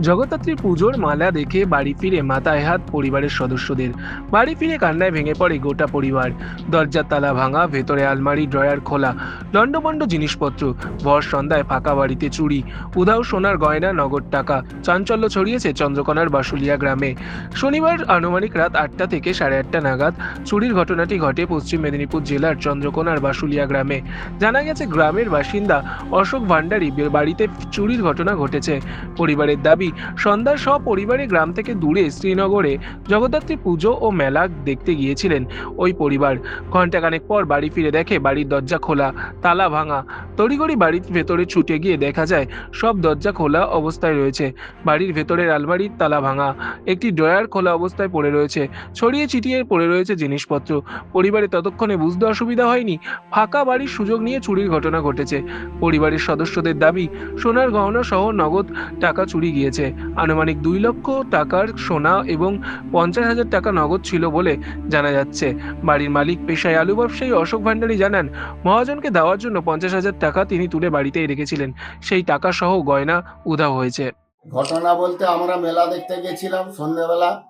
জগদ্ধাত্রী পুজোর মালা দেখে বাড়ি ফিরে মাথায় হাত পরিবারের সদস্যদের। বাড়ি ফিরে কান্নায় ভেঙে পড়ে গোটা পরিবার। দরজার তালা ভাঙা, ভেতরে আলমারি, ড্রয়ার খোলা, লণ্ডভণ্ড জিনিসপত্র, ভর সন্ধ্যায় ফাঁকা বাড়িতে চুরি, উধাও সোনার গয়না, নগদ টাকা, চাঞ্চল্য ছড়িয়েছে চন্দ্রকোনার বাসুলিয়া গ্রামে। শনিবার আনুমানিক রাত আটটা থেকে সাড়ে আটটা নাগাদ চুরির ঘটনাটি ঘটে পশ্চিম মেদিনীপুর জেলার চন্দ্রকোনার বাসুলিয়া গ্রামে। জানা গেছে, গ্রামের বাসিন্দা অশোক ভান্ডারী বাড়িতে চুরির ঘটনা ঘটেছে। পরিবারের দাবি সন্ধ্যার সব পরিবারে গ্রাম থেকে দূরে শ্রীনগরে জগদ্ধাত্রী পুজো ও মেলা দেখতে গিয়েছিলেন ওই পরিবার। ঘণ্টাখানেক পর বাড়ি ফিরে দেখে বাড়ির দরজা খোলা, তালা ভাঙা। তড়িঘড়ি বাড়ির ভেতরে ছুটে গিয়ে দেখা যায়, সব দরজা খোলা অবস্থায় রয়েছে। বাড়ির ভেতরের আলমারির তালা ভাঙা, একটি ড্রয়ার খোলা অবস্থায় পড়ে রয়েছে। ছড়িয়ে ছিটিয়ে পড়ে রয়েছে জিনিসপত্র। পরিবারে ততক্ষণে বুঝতে অসুবিধা হয়নি, ফাঁকা বাড়ির সুযোগ নিয়ে চুরির ঘটনা ঘটেছে। পরিবারের সদস্যদের দাবি, সোনার গহনা সহ নগদ টাকা চুরি গিয়েছে। আনুমানিক দুই লক্ষ টাকার সোনা এবং পঞ্চাশ হাজার টাকা নগদ ছিল বলে জানা যাচ্ছে। বাড়ির মালিক, পেশায় আলু ব্যবসায়ী অশোক ভান্ডারী জানান, মহাজনকে দেওয়ার জন্য পঞ্চাশ হাজার টাকা তিনি তুলে বাড়িতেই রেখেছিলেন। সেই টাকা সহ গয়না উধাও হয়েছে। ঘটনা বলতে আমরা মেলা দেখতে গেছিলাম সন্ধ্যেবেলা।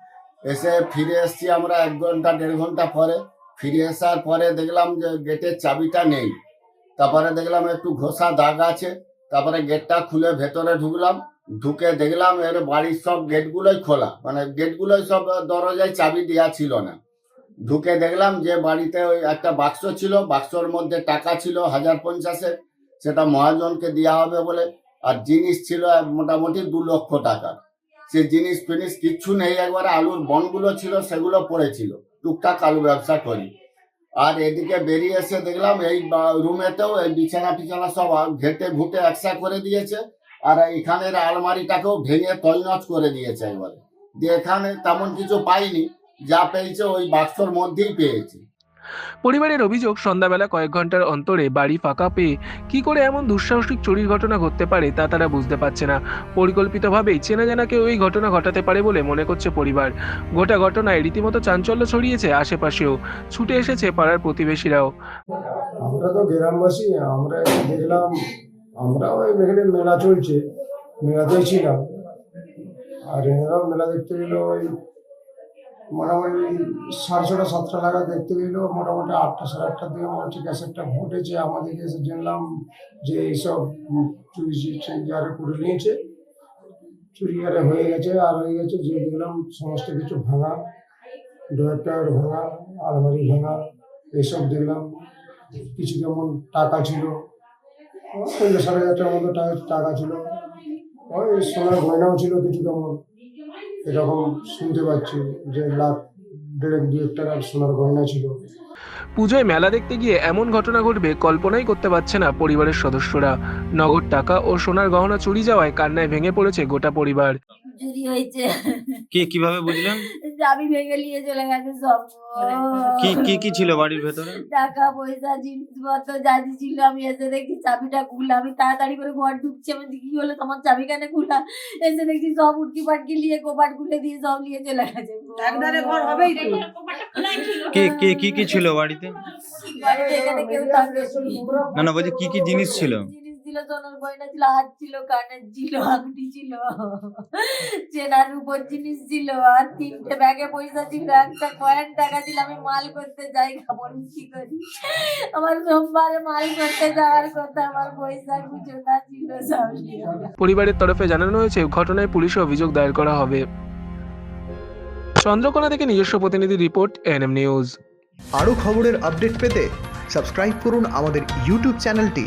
এসে ফিরে এসেছি আমরা এক ঘণ্টা, দেড় ঘণ্টা পরে। ফিরে আসার পরে দেখলাম যে গেটের চাবিটা নেই। তারপরে দেখলাম একটু ঘষা দাগ আছে। তারপরে গেটটা খুলে ভেতরে ঢুকলাম। ঢুকে দেখলাম এর বাড়ির সব গেটগুলোই খোলা। মানে গেটগুলোই সব দরজায় চাবি দেওয়া ছিল না। ঢুকে দেখলাম যে বাড়িতে ওই একটা বাক্স ছিল। বাক্সর মধ্যে টাকা ছিল হাজার পঞ্চাশের সেটা মহাজনকে দেওয়া হবে বলে। আর জিনিস ছিল মোটামুটি দু লক্ষ টাকা। সে জিনিস ফিনিস কিচ্ছু নেই। একবারে আলুর বনগুলো ছিল, সেগুলো পড়েছিল। টুকটাক আলু ব্যবসা করি। আর এদিকে বেরিয়ে এসে দেখলাম এই রুমেতেও এই বিছানা টিছানা সব ঘেটে ঘুটে একসা করে দিয়েছে। আর এখানের আলমারিটাকেও ভেঙে তৈনচ করে দিয়েছে একবারে দিয়ে এখানে তেমন কিছু পাইনি যা পেয়েছে ওই বাক্সর মধ্যেই পেয়েছে। পরিবারের অভিযোগ সন্ধ্যাবেলা কয়েক ঘণ্টার অন্তরে বাড়ি ফাঁকা পেয়ে কি করে এমন দুঃসাহসিক চুরির ঘটনা ঘটতে পারে তা তারা বুঝতে পারছে না। পরিকল্পিতভাবেই চেনা জানা কেউ এই ঘটনা ঘটাতে পারে বলে মনে করছে পরিবার। গোটা ঘটনায় রীতিমতো চাঞ্চল্য ছড়িয়েছে আশেপাশেও। ছুটে এসেছে পাড়ার প্রতিবেশীরাও। আমরা তো গ্রামবাসী আমরা দেখলাম আমরা ওই এখানে মেলা চলছে, মেলাতেই ছিলাম। আর এনারাও মেলা দেখতে গেল ওই মোটামুটি সাড়ে ছটা, সাতটা নাগাদ দেখতে গেল, মোটামুটি আটটা, সাড়ে আটটার দিকে মনে হচ্ছে ক্যাসেটটা ঘটেছে আমাদেরকে এসে জানলাম যে এইসব চুরি ইয়ারে করে নিয়েছে, চুরি ইয়ারে হয়ে গেছে, আর হয়ে গেছে যে দেখলাম সমস্ত কিছু ভাঙা ডয়ার ভাঙা, আলমারি ভাঙা এইসব দেখলাম। কিছু যেমন টাকা ছিল পঞ্চাশ হাজার টাকার মতো টাকা ছিল। ওই সোনার গয়নাও ছিল কিছু কেমন। এরকম শুনতে পাচ্ছি যে লাখ দু টাকার সোনার গয়না ছিল। পুজোয় মেলা দেখতে গিয়ে এমন ঘটনা ঘটবে কল্পনাই করতে পারছে না পরিবারের সদস্যরা। নগদ টাকা ও সোনার গহনা চুরি যাওয়ায় কান্নায় ভেঙে পড়েছে গোটা পরিবার। চুরি হয়েছে। কি কীভাবে বুঝলেন? চাবি ভেঙে নিয়ে চলে গেছে সব। কি কি কি ছিল বাড়ির ভেতরে? টাকা পয়সা জিনিসপত্র যা ছিল আমি এসে দেখি চাবিটা খুললাম আমি তাড়াতাড়ি করে ঘর ঢুকছি আমি দেখি কি হলো? তোমার চাবি কেন খুলা? এসে দেখছি সব উটকি পাটকি নিয়ে কোপাট খুলে দিয়ে সব নিয়ে চলে গেছে। একধারে ঘর হবেই তো। কি কি কি কি ছিল বাড়িতে? বাড়িতে এখানে কেউ থাকবে। না না বলছি কি কি জিনিস ছিল? ছিল সোনার গয়না ছিল হাত ছিল কানের ছিল আংটি ছিল চেনার উপর জিনিস ছিল আর তিনটে ব্যাগে পয়সা ছিল একটা কয়েন টাকা ছিল আমি মাল করতে যাই খাব কি করি। আমার সোমবারে মাল করতে যাওয়ার কথা আমার পয়সা খুচরা ছিল সব পরিবারের তরফে জানানো হয়েছে ঘটনায় পুলিশে অভিযোগ দায়ের করা হবে। চন্দ্রকোনা থেকে নিজস্ব প্রতিনিধি রিপোর্ট এনএম নিউজ। আরও খবরের আপডেট পেতে সাবস্ক্রাইব করুন আমাদের ইউটিউব চ্যানেলটি।